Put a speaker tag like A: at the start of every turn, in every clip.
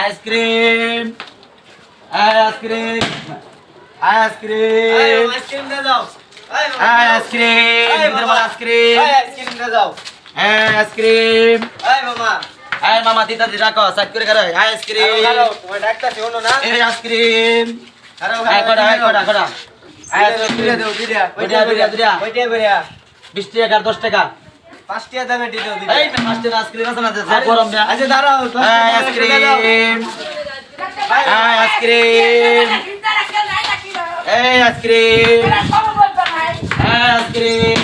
A: Ice cream. Ice cream. Ice cream.
B: Ice cream দে দাও
A: ice cream. Nirmal ice cream.
B: Ice cream. দে দাও
A: ice cream.
B: এই মামা
A: I মামা দিদা দিদা কো সাইড করে করে। আইসক্রিম।
B: খারো তোমার ডাক্তার শোনো না?
A: এই আইসক্রিম।
B: খারো
A: আই কোডা কোডা কোডা
B: আইসক্রিম। দাও দিদিয়া
A: ওইটা, ওইটা, ওইটা।
B: ওইটা করিয়া
A: 20 টাকা আর 10 টাকা।
B: পাঁচ টাকা দামে দিয়ে দাও
A: এই
B: দিদিয়া
A: পাঁচ টাকা আইসক্রিম আছে না গরম না
B: আচ্ছা দাঁড়াও
A: আইসক্রিম। Ice cream. এই আইসক্রিম। Ice cream.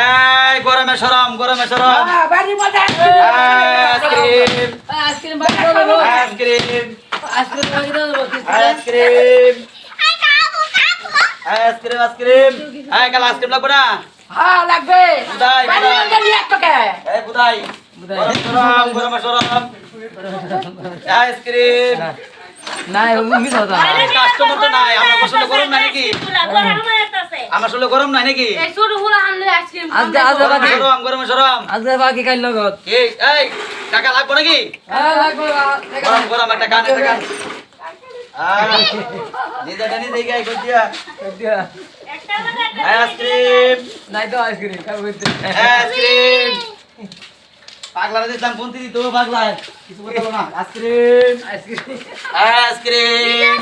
A: এই গরমে সরম গরমে সরম। Ice cream. Ice cream. Ice cream. Ice cream ice cream. কাল আইসক্রিম লাগবে না? বুদাই বুদাই। এই বুদাই। গরম সরম গরমে সরম কাস্টমার তো নাই। আমার আসলে গরম নাই নাকি? আমার আসলে গরম নাই নাকি? গরম গরমে সরম এই এই টাকা লাগবে নাকি? গরম গরম একটা গান একটা গান নিজে জানি দেখে আই দিয়া। আইসক্রিম আইসক্রিম পাগলা দিতাম কোনটি দিত পাগলা। কিছু কথা বলো না। আইসক্রিম আইসক্রিম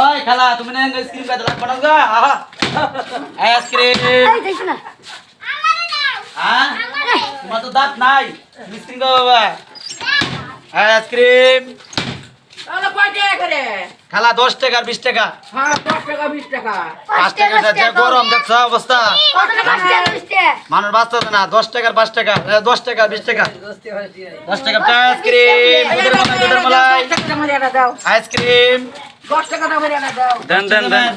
A: ওই খালা তুমি না আইসক্রিম খাইতে লাগবে না গা? আইসক্রিম হ্যাঁ? তোমার তো দাঁত নাই। আইসক্রিম বাবা। আইসক্রিম খালা দশ টাকা বিশ টাকা পাঁচ টাকা যা গরম দেখছ অবস্থা মানুষ বাঁচতে না দশ টাকার পাঁচ টাকা দশ টাকা বিশ টাকা দশ টাকা আইসক্রিম আইসক্রিম দেন দেন দেন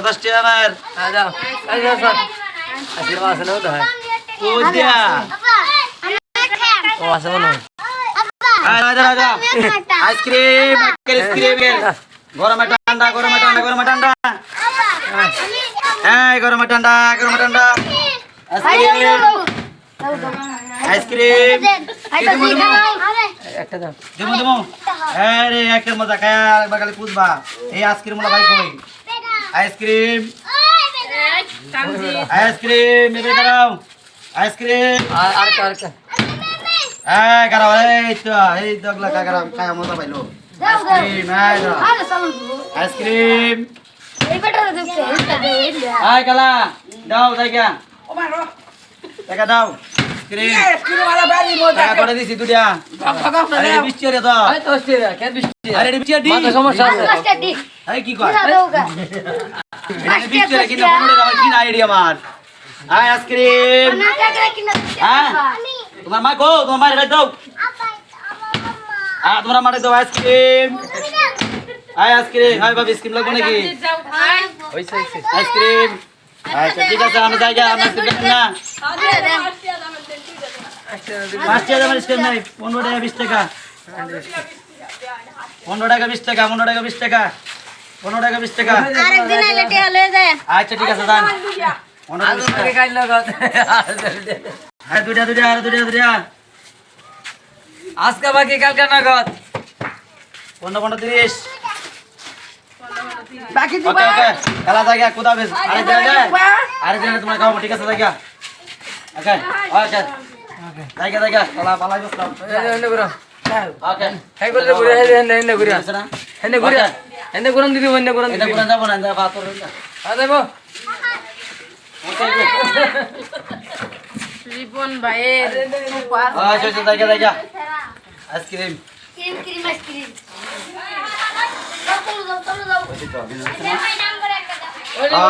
A: দশ টাকা আমার ও দিয়া। আইসক্রিম আইসক্রিম গরমে ঠান্ডা গরমে ঠান্ডা গরমে ঠান্ডা। এই গরমে ঠান্ডা গরমে ঠান্ডা। Ice cream. Ice cream. দেবো দেবো হ্যাঁ রে একের মজা খায় একবার খালি পুষবা। এই আইসক্রিম ওলা ভাই কই আইসক্রিম। আইসক্রিম এবার দাঁড়াও আইসক্রিম। এই গারাও এই তো এই তো গলা গারাও খায় মজা পাইলো। আইসক্রিম এই কালা দাও জায়গা। টাকা দাও আইসক্রিম। টাকা করে। দিছি দুটা আরে বৃষ্টি রে তো। আরে বৃষ্টি দি।
C: সমস্যা আছে।
A: আরে কি কয়? বৃষ্টি রে কিনা কিনা আইডিয়া হ্যাঁ? তোমার মা গো তোমার মা রে দাও। আ তোমার মা দাও আইসক্রিম। আই আইসক্রিম আই বাবা আইসক্রিম লাগবে নাকি? Ice cream. আচ্ছা ঠিক আছে আমি যাই গা আমি আইসক্রিম না। পাঁচ টাকা আমার আইসক্রিম নাই পনেরো টাকা বিশ টাকা। পনেরো টাকা বিশ টাকা পনেরো টাকা বিশ টাকা। পনেরো টাকা বিশ টাকা। আচ্ছা ঠিক আছে দান পনেরো টাকা টাকা হ্যাঁ দুটা দুটা আর দুটা দুটা
D: আজকে বাকি কালকে নগদ।
A: পনেরো পনেরো তিরিশ। ওকে ওকে খেলা জায়গা কোথা বেশ আরেক জায়গা আরেক জায়গা তোমার ঠিক আছে জায়গা ওকে ওকে। জায়গা জায়গা খেলা পালাই বসলাম ওকে।
D: হ্যাঁ বললে ঘুরে হেন্দে হেন্দে ঘুরে
A: আছে না?
D: হেন্দে ঘুরে হেন্দে ঘুরন দিদি ঘুরন
A: এটা
D: দিদি
A: যাব না
D: হ্যাঁ
E: রিপন ভাইয়ের
A: আচ্ছা আচ্ছা আইসক্রিম।
C: Cream cream ice cream.